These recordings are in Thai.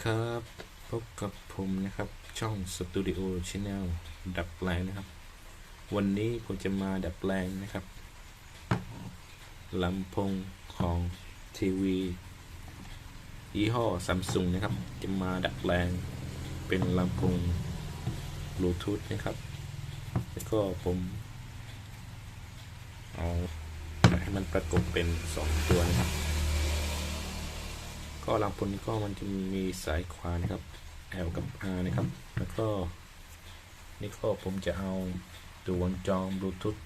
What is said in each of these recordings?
ดีครับ พบกับผมนะครับ ช่องสตูดิโอช n แนลดัดแปลงนะครับ วันนี้ผมจะมาดัดแปลงนะครับลำโพงของทีวียี่ห้อซัมซุงนะครับ จะมาดัดแปลงเป็นลำโพงบลูทูธนะครับ แล้วก็ผมเอาให้มันประกบเป็นสองตัวนะครับ ก็ลำพงนี้ก็มันจะมีสายขวานะครับ L กับ R นะครับ แล้วก็นี่ก็ผมจะเอาตัววงจรบลูทูธ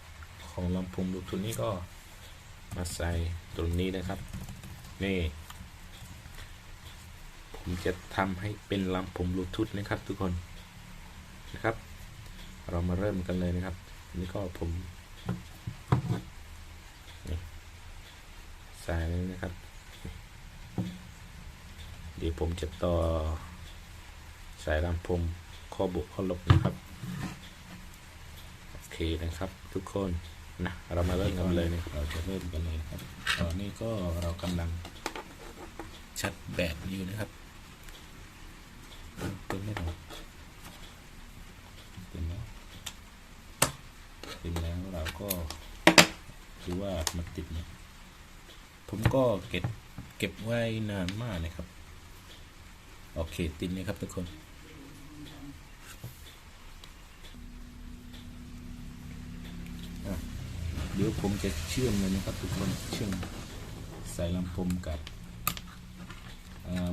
ของลำโพงบลูทูธนี้ก็มาใส่ตรงนี้นะครับ นี่ ผมจะทำให้เป็นลำโพงบลูทูธนะครับ ทุกคนนะครับ เรามาเริ่มกันเลยนะครับ นี่ก็ผมใส่เลยนะครับ ดี๋ยวผมจะต่อสายลำโพงข้อบวกข้อลบนะครับโอเคนะครับทุกคนนะเรามาเริ่มกันเลยนะเราจะเริ่มกันเลยครับ ตอนนี้ก็เรากำลังชัดแบตอยู่นะครับเต็มไม่หรอเต็มแล้วเต็มแล้วเราก็ดูว่ามันติดไหมผมก็เก็บเก็บไว้นานมากนะครับ โอเคติดเลยครับทุกคนเดี๋ยวผมจะเชื่อมเลยนะครับทุกคนเชื่อมสายลำโพงกับ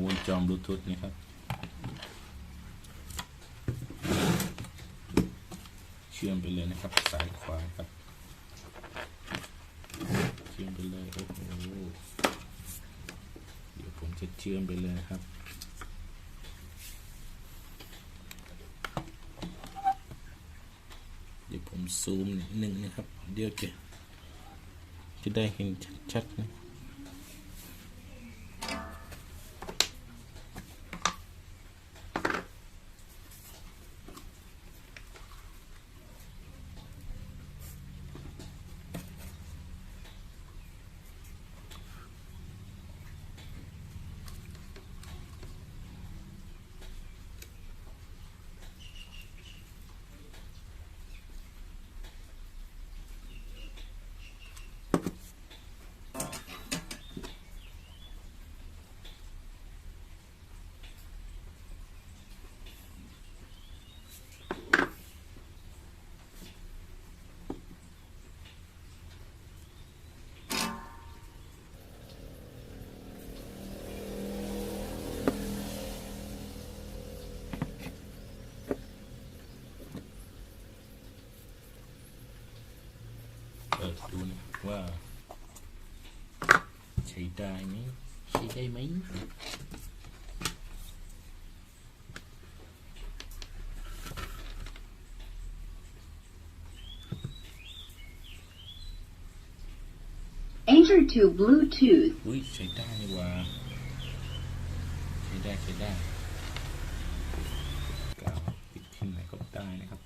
วงจรบลูทูธนะครับเชื่อมไปเลยนะครับสายขวาครับเชื่อมไปเลยโอ้โหเดี๋ยวผมจะเชื่อมไปเลยครับ เดี๋ยวผม ซูมหนึ่งนะครับ เดี๋ยวจะจะได้เห็นชัดๆนะ ดดูนะว่าใช้ได้ไหมใช้ได้ไหม Enter to Bluetooth. อุ้ยใช้ได้นี่หว่าใช้ได้ใช้ได้กาวปิดที่ไหนก็ได้นะครับ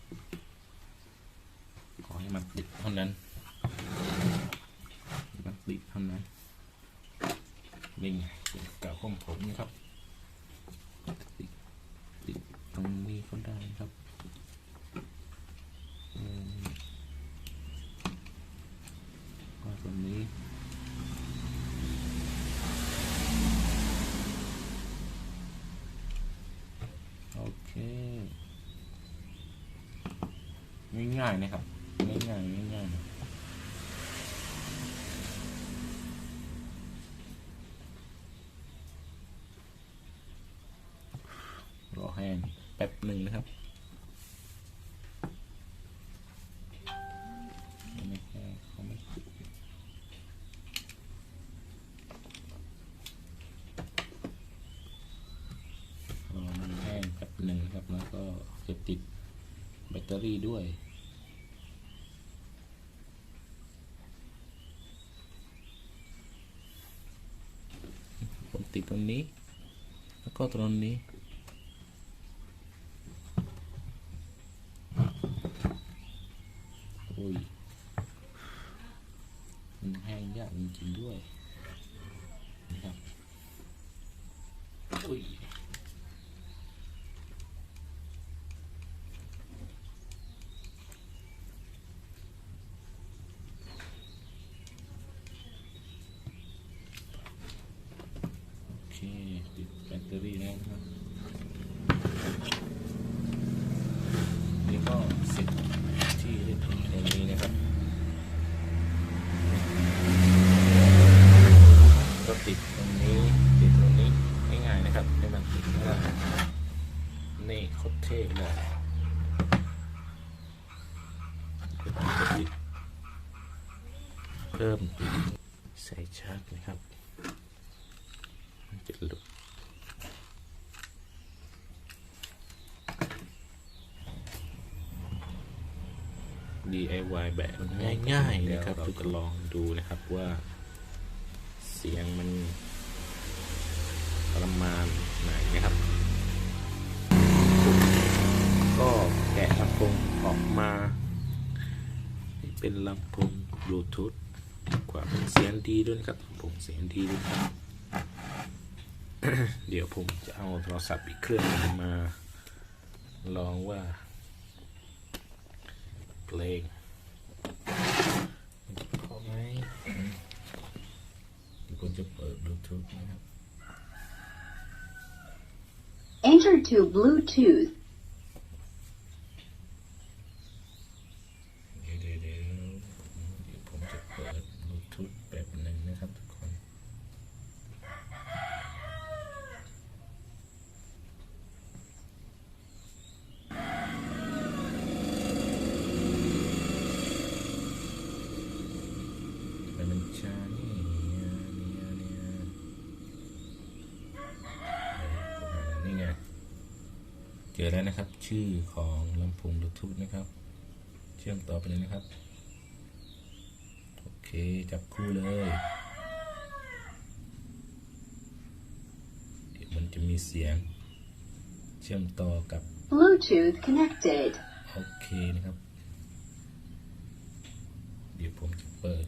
ขอให้มันติดเท่านั้น มันติดเท่านั้นนี่ไงเป็นกาวของผมนะครับ ติดติดตรงนี้ก็ได้นะครับก็ตรงนี้โอเคง่ายๆนะครับง่ายๆง่ายๆนะรอแห้ง แป๊บหนึ่งนะครับรอแห้งแป๊บหนึ่งครับแล้วก็จะติดแบตเตอรี่ด้วยผมติดตรงนี้ แล้วก็ตรงนี้ันแห้งยากจริงๆด้วยนะครับอุ้ยโอเค ติดแบตเตอรี่แล้วนะครั เพิ่มใส่ชาร์จนะครับมันจะหลุด DIY แบบง่ายๆนะครับทุกคนลองดูนะครับว่าเสียงมันประมาณไหนนะครับ ก็แกะลำโพงออกมาให้เป็นลำโพงบลูทูธ ว่าเป็นเสียงดีด้วยนะครับลำโพงเสียงดีด้วยครับเดี๋ยวผมจะเอาโทรศัพท์อีกเครื่องมาลองว่า เพลงพอไหมเดี๋ยวผมจะเปิดบลูทูธนะครับ Enter to Bluetooth. เดี๋ยวเดี๋ยวเดี๋ยวเดี๋ยวผมจะเปิดบลูทูธแบบหนึ่งนะครับทุกคน มันเป็นชานี่เนี่ยเนี่ยเนี่ยนี่ไง เจ อแล้วนะครับ ชื่อของลำโพงบลูทูธนะครับ เชื่อมต่อไปเลยนะครับ โอเค จับคู่เลยเดี๋ยวมันจะมีเสียง เชื่อมต่อกับ Bluetooth connected. โอเคนะครับ เดี๋ยวผมจะเปิด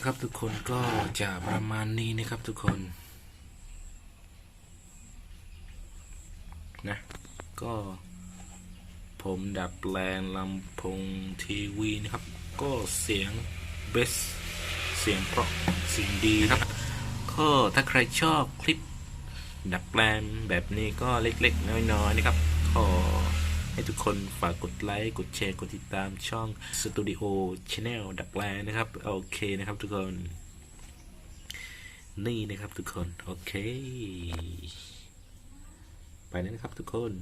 นะครับทุกคนก็จะประมาณนี้นะครับทุกคนนะก็ผมดัดแปลงลำโพงทีวีนะครับ ก็เสียงเบสเสียงเพราะเสียงดีนะครับก็ถ้าใครชอบคลิปดัดแปลงแบบนี้ก็เล็กๆ น้อยๆนะครับขอ ให้ทุกคนฝากกดไลค์กดแชร์กดติดตามช่องสตูดิโอชาแนลดักแลงนะครับ โอเคนะครับทุกคน นี่นะครับทุกคน โอเค ไปแล้วนะครับทุกคน